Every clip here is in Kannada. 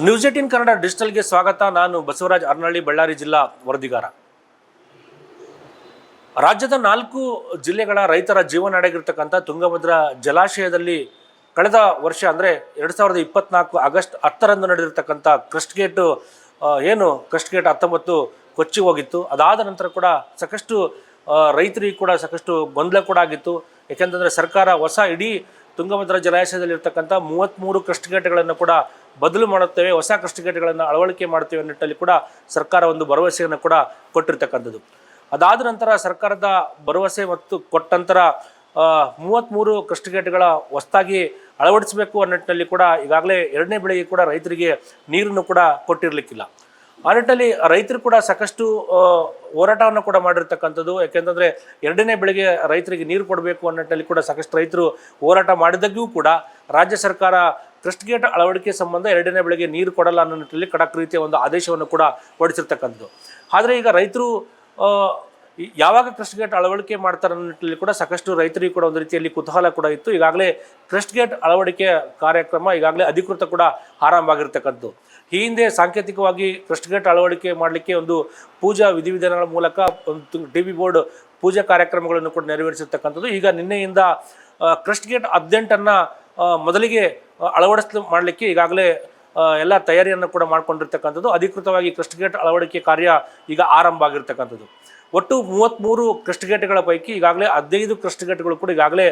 ನ್ಯೂಸ್ ಏಟಿನ್ ಕನ್ನಡ ಡಿಜಿಟಲ್ಗೆ ಸ್ವಾಗತ. ನಾನು ಬಸವರಾಜ್ ಅರ್ನಳ್ಳಿ, ಬಳ್ಳಾರಿ ಜಿಲ್ಲಾ ವರದಿಗಾರ. ರಾಜ್ಯದ ನಾಲ್ಕು ಜಿಲ್ಲೆಗಳ ರೈತರ ಜೀವನ ಅಡಗಿರ್ತಕ್ಕಂಥ ತುಂಗಭದ್ರಾ ಜಲಾಶಯದಲ್ಲಿ ಕಳೆದ ವರ್ಷ ಅಂದರೆ ಎರಡು ಸಾವಿರದ ಇಪ್ಪತ್ನಾಲ್ಕು ಆಗಸ್ಟ್ ಹತ್ತರಂದು ನಡೆದಿರ್ತಕ್ಕಂಥ ಕ್ರಸ್ಟ್ ಗೇಟು ಏನು ಕ್ರಸ್ಟ್ ಗೇಟ್ ಹತ್ತೊಂಬತ್ತು ಕೊಚ್ಚಿ ಹೋಗಿತ್ತು. ಅದಾದ ನಂತರ ಕೂಡ ಸಾಕಷ್ಟು ರೈತರಿಗೆ ಕೂಡ ಸಾಕಷ್ಟು ಗೊಂದಲ ಕೂಡ ಆಗಿತ್ತು. ಯಾಕೆಂತಂದರೆ ಸರ್ಕಾರ ಹೊಸ ಇಡೀ ತುಂಗಭದ್ರಾ ಜಲಾಶಯದಲ್ಲಿರ್ತಕ್ಕಂಥ ಮೂವತ್ತ್ಮೂರು ಕ್ರಸ್ಟ್ ಗೇಟ್ಗಳನ್ನು ಕೂಡ ಬದಲು ಮಾಡುತ್ತೇವೆ, ಹೊಸ ಕ್ರಸ್ಟ್ ಅಳವಡಿಕೆ ಮಾಡ್ತೇವೆ ಅನ್ನೋ ನಿಟ್ಟಲ್ಲಿ ಕೂಡ ಸರ್ಕಾರ ಒಂದು ಭರವಸೆಯನ್ನು ಕೂಡ ಕೊಟ್ಟಿರ್ತಕ್ಕಂಥದ್ದು. ಅದಾದ ನಂತರ ಸರ್ಕಾರದ ಭರವಸೆ ಮತ್ತು ಕೊಟ್ಟ ನಂತರ ಮೂವತ್ತ್ಮೂರು ಕ್ರಸ್ಟ್ ಹೊಸ್ತಾಗಿ ಅಳವಡಿಸಬೇಕು ಅನ್ನೋ ನಿಟ್ಟಿನಲ್ಲಿ ಕೂಡ ಈಗಾಗಲೇ ಎರಡನೇ ಬೆಳೆಗೆ ಕೂಡ ರೈತರಿಗೆ ನೀರನ್ನು ಕೂಡ ಕೊಟ್ಟಿರಲಿಕ್ಕಿಲ್ಲ. ಆ ನಿಟ್ಟಲ್ಲಿ ರೈತರು ಕೂಡ ಸಾಕಷ್ಟು ಹೋರಾಟವನ್ನು ಕೂಡ ಮಾಡಿರ್ತಕ್ಕಂಥದ್ದು. ಯಾಕೆಂತಂದರೆ ಎರಡನೇ ಬೆಳೆಗೆ ರೈತರಿಗೆ ನೀರು ಕೊಡಬೇಕು ಅನ್ನೋ ನಿಟ್ಟಲ್ಲಿ ಕೂಡ ಸಾಕಷ್ಟು ರೈತರು ಹೋರಾಟ ಮಾಡಿದಾಗ್ಯೂ ಕೂಡ ರಾಜ್ಯ ಸರ್ಕಾರ ಕ್ರಸ್ಟ್ ಗೇಟ್ ಅಳವಡಿಕೆ ಸಂಬಂಧ ಎರಡನೇ ಬೆಳೆಗೆ ನೀರು ಕೊಡಲ್ಲ ಅನ್ನೋ ನಿಟ್ಟಿನಲ್ಲಿ ಖಡಕ್ ರೀತಿಯ ಒಂದು ಆದೇಶವನ್ನು ಕೂಡ ಹೊರಡಿಸಿರ್ತಕ್ಕಂಥದ್ದು. ಆದರೆ ಈಗ ರೈತರು ಯಾವಾಗ ಕ್ರಸ್ಟ್ ಗೇಟ್ ಅಳವಡಿಕೆ ಮಾಡ್ತಾರೆ ಅನ್ನೋ ನಿಟ್ಟಿನಲ್ಲಿ ಕೂಡ ಸಾಕಷ್ಟು ರೈತರಿಗೆ ಕೂಡ ಒಂದು ರೀತಿಯಲ್ಲಿ ಕುತೂಹಲ ಕೂಡ ಇತ್ತು. ಈಗಾಗಲೇ ಕ್ರಸ್ಟ್ ಗೇಟ್ ಅಳವಡಿಕೆ ಕಾರ್ಯಕ್ರಮ ಈಗಾಗಲೇ ಅಧಿಕೃತ ಕೂಡ ಆರಂಭ ಆಗಿರ್ತಕ್ಕಂಥದ್ದು. ಈ ಹಿಂದೆ ಸಾಂಕೇತಿಕವಾಗಿ ಕ್ರಸ್ಟ್ ಗೇಟ್ ಅಳವಡಿಕೆ ಮಾಡಲಿಕ್ಕೆ ಒಂದು ಪೂಜಾ ವಿಧಿವಿಧಾನಗಳ ಮೂಲಕ ಒಂದು ಟಿ ವಿ ಬೋರ್ಡ್ ಪೂಜಾ ಕಾರ್ಯಕ್ರಮಗಳನ್ನು ಕೂಡ ನೆರವೇರಿಸಿರ್ತಕ್ಕಂಥದ್ದು. ಈಗ ನಿನ್ನೆಯಿಂದ ಕ್ರಸ್ಟ್ ಗೇಟ್ ಹದಿನೆಂಟನ್ನು ಮೊದಲಿಗೆ ಅಳವಡಿಸ್ ಮಾಡಲಿಕ್ಕೆ ಈಗಾಗಲೇ ಎಲ್ಲ ತಯಾರಿಯನ್ನು ಕೂಡ ಮಾಡಿಕೊಂಡಿರ್ತಕ್ಕಂಥದ್ದು. ಅಧಿಕೃತವಾಗಿ ಕ್ರಿಸ್ಟ್ ಗೇಟ್ ಅಳವಡಿಕೆ ಕಾರ್ಯ ಈಗ ಆರಂಭ ಆಗಿರ್ತಕ್ಕಂಥದ್ದು. ಒಟ್ಟು ಮೂವತ್ತ್ಮೂರು ಕ್ರಿಸ್ಟ್ ಗೇಟ್ಗಳ ಪೈಕಿ ಈಗಾಗಲೇ ಹದಿನೈದು ಕ್ರಿಸ್ಟ್ ಗೇಟ್ಗಳು ಕೂಡ ಈಗಾಗಲೇ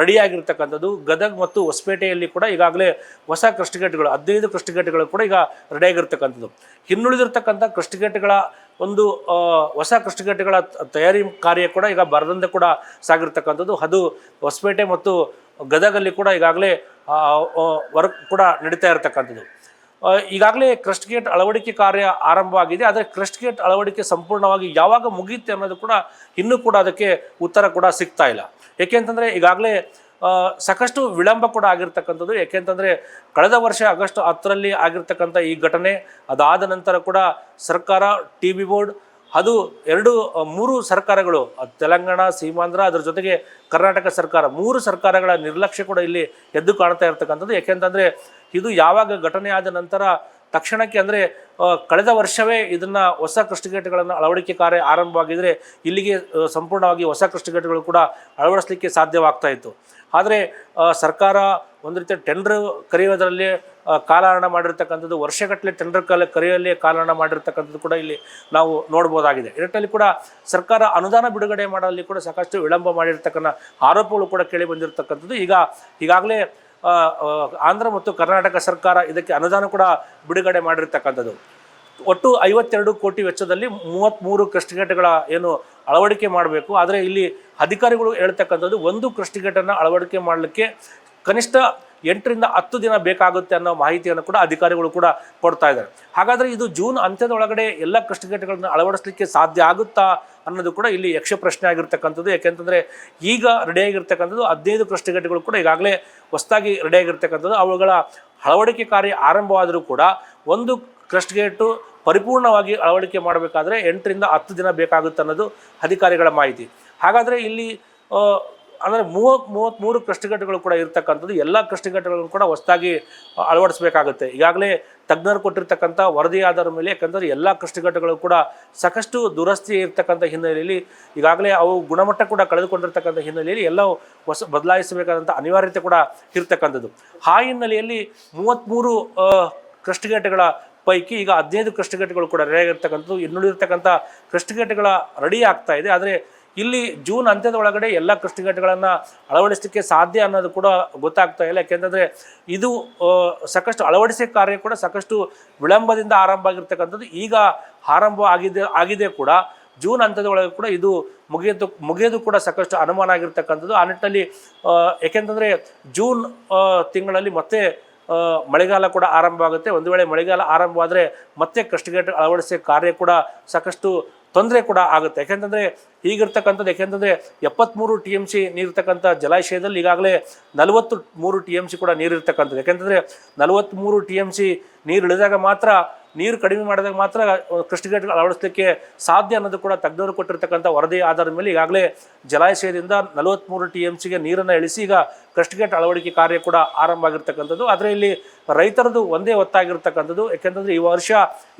ರೆಡಿಯಾಗಿರ್ತಕ್ಕಂಥದ್ದು. ಗದಗ್ ಮತ್ತು ಹೊಸಪೇಟೆಯಲ್ಲಿ ಕೂಡ ಈಗಾಗಲೇ ಹೊಸ ಕ್ರಿಸ್ಟ್ ಗೇಟ್ಗಳು, ಹದಿನೈದು ಕ್ರಿಸ್ಟ್ ಗೇಟ್ಗಳು ಕೂಡ ಈಗ ರೆಡಿಯಾಗಿರ್ತಕ್ಕಂಥದ್ದು. ಇನ್ನುಳಿದಿರ್ತಕ್ಕಂಥ ಕ್ರಿಸ್ಟ್ ಗೇಟ್ಗಳ ಒಂದು ಹೊಸ ಕ್ರಿಸ್ಟ್ ಗೇಟ್ಗಳ ತಯಾರಿ ಕಾರ್ಯ ಕೂಡ ಈಗ ಬರದಂತೆ ಕೂಡ ಸಾಗಿರ್ತಕ್ಕಂಥದ್ದು. ಅದು ಹೊಸಪೇಟೆ ಮತ್ತು ಗದಗಲ್ಲಿ ಕೂಡ ಈಗಾಗಲೇ ವರ್ಕ್ ಕೂಡ ನಡೀತಾ ಇರತಕ್ಕಂಥದ್ದು. ಈಗಾಗಲೇ ಕ್ರಸ್ಟ್ ಗೇಟ್ ಅಳವಡಿಕೆ ಕಾರ್ಯ ಆರಂಭವಾಗಿದೆ ಆದರೆ ಕ್ರಸ್ಟ್ ಗೇಟ್ ಅಳವಡಿಕೆ ಸಂಪೂರ್ಣವಾಗಿ ಯಾವಾಗ ಮುಗಿಯುತ್ತೆ ಅನ್ನೋದು ಕೂಡ ಇನ್ನೂ ಕೂಡ ಅದಕ್ಕೆ ಉತ್ತರ ಕೂಡ ಸಿಗ್ತಾ ಇಲ್ಲ. ಏಕೆಂತಂದರೆ ಈಗಾಗಲೇ ಸಾಕಷ್ಟು ವಿಳಂಬ ಕೂಡ ಆಗಿರ್ತಕ್ಕಂಥದ್ದು. ಏಕೆಂತಂದರೆ ಕಳೆದ ವರ್ಷ ಆಗಸ್ಟ್ ಹತ್ತರಲ್ಲಿ ಆಗಿರ್ತಕ್ಕಂಥ ಈ ಘಟನೆ ಅದಾದ ನಂತರ ಕೂಡ ಸರ್ಕಾರ ಟಿ ಬೋರ್ಡ್ ಅದು ಎರಡು ಮೂರು ಸರ್ಕಾರಗಳು ತೆಲಂಗಾಣ, ಸೀಮಾಂಧ್ರ, ಅದರ ಜೊತೆಗೆ ಕರ್ನಾಟಕ ಸರ್ಕಾರ, ಮೂರು ಸರ್ಕಾರಗಳ ನಿರ್ಲಕ್ಷ್ಯ ಕೂಡ ಇಲ್ಲಿ ಎದ್ದು ಕಾಣ್ತಾ ಇರ್ತಕ್ಕಂಥದ್ದು. ಯಾಕೆಂತಂದರೆ ಇದು ಯಾವಾಗ ಘಟನೆ ಆದ ನಂತರ ತಕ್ಷಣಕ್ಕೆ ಅಂದರೆ ಕಳೆದ ವರ್ಷವೇ ಇದನ್ನು ಹೊಸ ಕೃಷ್ಣಗೇಟ್ಗಳನ್ನು ಅಳವಡಿಕೆ ಕಾರ್ಯ ಆರಂಭವಾಗಿದ್ದರೆ ಇಲ್ಲಿಗೆ ಸಂಪೂರ್ಣವಾಗಿ ಹೊಸ ಕೃಷ್ಣಗೇಟ್ಗಳು ಕೂಡ ಅಳವಡಿಸಲಿಕ್ಕೆ ಸಾಧ್ಯವಾಗ್ತಾ ಇತ್ತು. ಆದರೆ ಸರ್ಕಾರ ಒಂದು ರೀತಿಯ ಟೆಂಡರ್ ಕರೆಯೋದರಲ್ಲಿ ಕಾಲಹರಣ ಮಾಡಿರ್ತಕ್ಕಂಥದ್ದು, ವರ್ಷಗಟ್ಟಲೆ ಟೆಂಡರ್ ಕಾಲ ಕರೆಯಲ್ಲಿ ಕಾಲಹರಣ ಮಾಡಿರ್ತಕ್ಕಂಥದ್ದು ಕೂಡ ಇಲ್ಲಿ ನಾವು ನೋಡ್ಬೋದಾಗಿದೆ. ಇದರಲ್ಲಿ ಕೂಡ ಸರ್ಕಾರ ಅನುದಾನ ಬಿಡುಗಡೆ ಮಾಡಲಿ ಕೂಡ ಸಾಕಷ್ಟು ವಿಳಂಬ ಮಾಡಿರ್ತಕ್ಕಂಥ ಆರೋಪಗಳು ಕೂಡ ಕೇಳಿ ಬಂದಿರತಕ್ಕಂಥದ್ದು. ಈಗ, ಈಗಾಗಲೇ ಆಂಧ್ರ ಮತ್ತು ಕರ್ನಾಟಕ ಸರ್ಕಾರ ಇದಕ್ಕೆ ಅನುದಾನ ಕೂಡ ಬಿಡುಗಡೆ ಮಾಡಿರ್ತಕ್ಕಂಥದ್ದು. ಒಟ್ಟು ಐವತ್ತೆರಡು ಕೋಟಿ ವೆಚ್ಚದಲ್ಲಿ ಮೂವತ್ತ್ಮೂರು ಕ್ರಸ್ಟಿಗೇಟ್ಗಳ ಏನು ಅಳವಡಿಕೆ ಮಾಡಬೇಕು. ಆದರೆ ಇಲ್ಲಿ ಅಧಿಕಾರಿಗಳು ಹೇಳ್ತಕ್ಕಂಥದ್ದು ಒಂದು ಕ್ರಸ್ಟಿಗೇಟನ್ನು ಅಳವಡಿಕೆ ಮಾಡಲಿಕ್ಕೆ ಕನಿಷ್ಠ ಎಂಟರಿಂದ ಹತ್ತು ದಿನ ಬೇಕಾಗುತ್ತೆ ಅನ್ನೋ ಮಾಹಿತಿಯನ್ನು ಕೂಡ ಅಧಿಕಾರಿಗಳು ಕೂಡ ಕೊಡ್ತಾ ಇದ್ದಾರೆ. ಹಾಗಾದರೆ ಇದು ಜೂನ್ ಅಂತ್ಯದ ಒಳಗಡೆ ಎಲ್ಲ ಕ್ರಸ್ಟಿಗೇಟ್ಗಳನ್ನು ಅಳವಡಿಸಲಿಕ್ಕೆ ಸಾಧ್ಯ ಆಗುತ್ತಾ ಅನ್ನೋದು ಕೂಡ ಇಲ್ಲಿ ಯಕ್ಷ ಪ್ರಶ್ನೆ ಆಗಿರ್ತಕ್ಕಂಥದ್ದು. ಯಾಕೆಂತಂದರೆ ಈಗ ರೆಡಿಯಾಗಿರ್ತಕ್ಕಂಥದ್ದು ಹದಿನೈದು ಕ್ರಸ್ಟಿಗೇಟ್ಗಳು ಕೂಡ ಈಗಾಗಲೇ ಹೊಸದಾಗಿ ರೆಡಿಯಾಗಿರ್ತಕ್ಕಂಥದ್ದು ಅವುಗಳ ಅಳವಡಿಕೆ ಕಾರ್ಯ ಆರಂಭವಾದರೂ ಕೂಡ ಒಂದು ಕ್ರಸ್ಟ್ ಗೇಟು ಪರಿಪೂರ್ಣವಾಗಿ ಅಳವಡಿಕೆ ಮಾಡಬೇಕಾದ್ರೆ ಎಂಟರಿಂದ ಹತ್ತು ದಿನ ಬೇಕಾಗುತ್ತೆ ಅನ್ನೋದು ಅಧಿಕಾರಿಗಳ ಮಾಹಿತಿ. ಹಾಗಾದರೆ ಇಲ್ಲಿ ಅಂದರೆ ಮೂವತ್ತು, ಮೂವತ್ತ್ಮೂರು ಕೃಷ್ಣಘಟ್ಟಗಳು ಕೂಡ ಇರ್ತಕ್ಕಂಥದ್ದು, ಎಲ್ಲ ಕೃಷ್ಣಘಟ್ಟಗಳನ್ನು ಕೂಡ ಹೊಸದಾಗಿ ಅಳವಡಿಸಬೇಕಾಗುತ್ತೆ. ಈಗಾಗಲೇ ತಜ್ಞರು ಕೊಟ್ಟಿರ್ತಕ್ಕಂಥ ವರದಿ ಆಧಾರದ ಮೇಲೆ, ಯಾಕಂದರೆ ಎಲ್ಲ ಕೃಷ್ಣಘಟ್ಟಗಳು ಕೂಡ ಸಾಕಷ್ಟು ದುರಸ್ತಿ ಇರ್ತಕ್ಕಂಥ ಹಿನ್ನೆಲೆಯಲ್ಲಿ, ಈಗಾಗಲೇ ಅವು ಗುಣಮಟ್ಟ ಕೂಡ ಕಳೆದುಕೊಂಡಿರ್ತಕ್ಕಂಥ ಹಿನ್ನೆಲೆಯಲ್ಲಿ ಎಲ್ಲ ಹೊಸ ಬದಲಾಯಿಸಬೇಕಾದಂಥ ಅನಿವಾರ್ಯತೆ ಕೂಡ ಇರ್ತಕ್ಕಂಥದ್ದು. ಆ ಹಿನ್ನೆಲೆಯಲ್ಲಿ ಮೂವತ್ತ್ಮೂರು ಕೃಷ್ಣಘಟ್ಟಗಳ ಪೈಕಿ ಈಗ ಹದಿನೈದು ಕೃಷ್ಣಘಟ್ಟಗಳು ಕೂಡ ರೆಡಿಯಾಗಿರ್ತಕ್ಕಂಥದ್ದು ಆಗಿರ್ತಕ್ಕಂಥದ್ದು ಇನ್ನುಳಿದಿರ್ತಕ್ಕಂಥ ಕೃಷ್ಟಿಗಟ್ಟೆಗಳ ರೆಡಿ ಆಗ್ತಾ ಇದೆ. ಆದರೆ ಇಲ್ಲಿ ಜೂನ್ ಅಂತ್ಯದ ಒಳಗಡೆ ಎಲ್ಲ ಕೃಷ್ಟಿಗಟ್ಟೆಗಳನ್ನು ಅಳವಡಿಸಲಿಕ್ಕೆ ಸಾಧ್ಯ ಅನ್ನೋದು ಕೂಡ ಗೊತ್ತಾಗ್ತಾ ಇಲ್ಲ. ಯಾಕೆಂತಂದರೆ ಇದು ಸಾಕಷ್ಟು ಅಳವಡಿಕೆ ಕಾರ್ಯ ಕೂಡ ಸಾಕಷ್ಟು ವಿಳಂಬದಿಂದ ಆರಂಭ ಆಗಿರ್ತಕ್ಕಂಥದ್ದು. ಈಗ ಆರಂಭ ಆಗಿದೆ ಆಗಿದೆ ಕೂಡ. ಜೂನ್ ಹಂತದ ಒಳಗೆ ಕೂಡ ಇದು ಮುಗಿಯೋದು ಮುಗಿಯೋದು ಕೂಡ ಸಾಕಷ್ಟು ಅನುಮಾನ ಆಗಿರ್ತಕ್ಕಂಥದ್ದು. ಆ ನಿಟ್ಟಿನಲ್ಲಿ ಏಕೆಂತಂದರೆ ಜೂನ್ ತಿಂಗಳಲ್ಲಿ ಮತ್ತೆ ಮಳೆಗಾಲ ಕೂಡ ಆರಂಭ ಆಗುತ್ತೆ ಒಂದು ವೇಳೆ ಮಳೆಗಾಲ ಆರಂಭವಾದರೆ ಮತ್ತೆ ಕಷ್ಟಗೇಟ್ ಅಳವಡಿಸೋ ಕಾರ್ಯ ಕೂಡ ಸಾಕಷ್ಟು ತೊಂದರೆ ಕೂಡ ಆಗುತ್ತೆ. ಯಾಕೆಂತಂದರೆ ಈಗಿರ್ತಕ್ಕಂಥದ್ದು ಯಾಕೆಂತಂದರೆ ಎಪ್ಪತ್ತ್ಮೂರು ಟಿ ಎಂ ಸಿ ನೀರಿರ್ತಕ್ಕಂಥ ಜಲಾಶಯದಲ್ಲಿ ಈಗಾಗಲೇ ನಲವತ್ತು ಮೂರು ಟಿ ಎಂ ಸಿ ಕೂಡ ನೀರಿರ್ತಕ್ಕಂಥದ್ದು. ಯಾಕೆಂತಂದರೆ ನಲವತ್ತ್ಮೂರು ಟಿ ಎಂ ಸಿ ನೀರು ಇಳಿದಾಗ ಮಾತ್ರ ನೀರು ಕಡಿಮೆ ಮಾಡಿದಾಗ ಮಾತ್ರ ಕೃಷ್ಣಗೇಟ್ ಗೇಟ್ ಅಳವಡಿಸಲಿಕ್ಕೆ ಸಾಧ್ಯ ಅನ್ನೋದು ಕೂಡ ತಜ್ಞರು ಕೊಟ್ಟಿರ್ತಕ್ಕಂಥ ವರದಿ ಆಧಾರದ ಮೇಲೆ ಈಗಾಗಲೇ ಜಲಾಶಯದಿಂದ ನಲವತ್ತ್ಮೂರು ಟಿ ಎಂ ಸಿಗೆ ನೀರನ್ನು ಇಳಿಸಿ ಈಗ ಕೃಷ್ಣಗೇಟ್ ಗೇಟ್ ಅಳವಡಿಕೆ ಕಾರ್ಯ ಕೂಡ ಆರಂಭ ಆಗಿರ್ತಕ್ಕಂಥದ್ದು. ಆದರೆ ಇಲ್ಲಿ ರೈತರದು ಒಂದೇ ಒತ್ತಾಗಿರ್ತಕ್ಕಂಥದ್ದು. ಯಾಕೆಂತಂದ್ರೆ ಈ ವರ್ಷ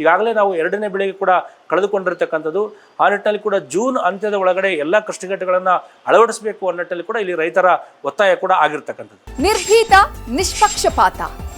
ಈಗಾಗಲೇ ನಾವು ಎರಡನೇ ಬೆಳೆಗೆ ಕೂಡ ಕಳೆದುಕೊಂಡಿರ್ತಕ್ಕಂಥದ್ದು. ಆ ನಿಟ್ಟಿನಲ್ಲಿ ಕೂಡ ಜೂನ್ ಅಂತ್ಯದ ಒಳಗಡೆ ಎಲ್ಲ ಕೃಷ್ಣಗೇಟ್ಗಳನ್ನು ಗೇಟ್ಗಳನ್ನು ಅಳವಡಿಸಬೇಕು ಅನ್ನೋ ನಿಟ್ಟಿನಲ್ಲಿ ಕೂಡ ಇಲ್ಲಿ ರೈತರ ಒತ್ತಾಯ ಕೂಡ ಆಗಿರ್ತಕ್ಕಂಥದ್ದು. ನಿರ್ಭೀತ ನಿಷ್ಪಕ್ಷಪಾತ.